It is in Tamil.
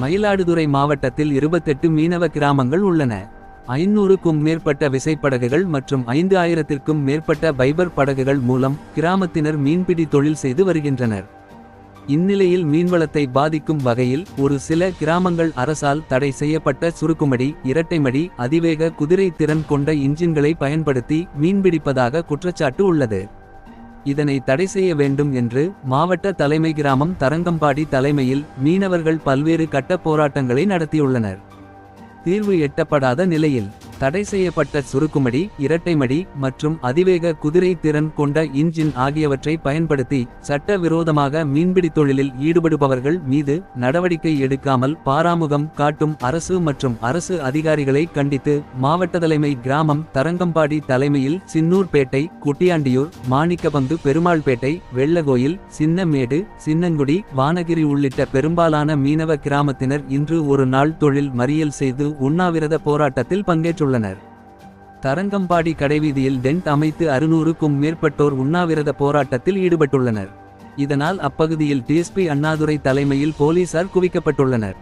மயிலாடுதுறை மாவட்டத்தில் இருபத்தெட்டு மீனவ கிராமங்கள் உள்ளன. ஐநூறுக்கும் மேற்பட்ட விசைப்படகுகள் மற்றும் ஐந்து ஆயிரத்திற்கும் மேற்பட்ட பைபர் படகுகள் மூலம் கிராமத்தினர் மீன்பிடி தொழில் செய்து வருகின்றனர். இந்நிலையில் மீன்வளத்தை பாதிக்கும் வகையில் ஒரு சில கிராமங்கள் அரசால் தடை செய்யப்பட்ட சுருக்குமடி இரட்டைமடி அதிவேக குதிரை திறன் கொண்ட இன்ஜின்களை பயன்படுத்தி மீன்பிடிப்பதாக குற்றச்சாட்டு உள்ளது. இதனை தடை செய்ய வேண்டும் என்று மாவட்ட தலைமை கிராமம் தரங்கம்பாடி தலைமையில் மீனவர்கள் பல்வேறு கட்ட போராட்டங்களை நடத்தியுள்ளனர். தீர்வு எட்டப்படாத நிலையில் தடை செய்யப்பட்ட சுருக்குமடி இரட்டைமடி மற்றும் அதிவேக குதிரை திறன் கொண்ட இன்ஜின் ஆகியவற்றை பயன்படுத்தி சட்டவிரோதமாக மீன்பிடி தொழிலில் ஈடுபடுபவர்கள் மீது நடவடிக்கை எடுக்காமல் பாராமுகம் காட்டும் அரசு மற்றும் அரசு அதிகாரிகளை கண்டித்து மாவட்ட தலைமை கிராமம் தரங்கம்பாடி தலைமையில் சின்னூர்பேட்டை குட்டியாண்டியூர் மாணிக்கபந்து பெருமாள்பேட்டை வெள்ளகோயில் சின்னமேடு சின்னங்குடி வானகிரி உள்ளிட்ட பெரும்பாலான மீனவ கிராமத்தினர் இன்று ஒரு நாள் தொழில் மறியல் செய்து உண்ணாவிரத போராட்டத்தில் பங்கேற்று பங்கேற்றுள்ளனர் தரங்கம்பாடி கடைவீதியில் டென்ட் அமைத்து அறுநூறுக்கும் மேற்பட்டோர் உண்ணாவிரத போராட்டத்தில் ஈடுபட்டுள்ளனர். இதனால் அப்பகுதியில் டிஎஸ்பி அண்ணாதுரை தலைமையில் போலீசார் குவிக்கப்பட்டுள்ளனர்.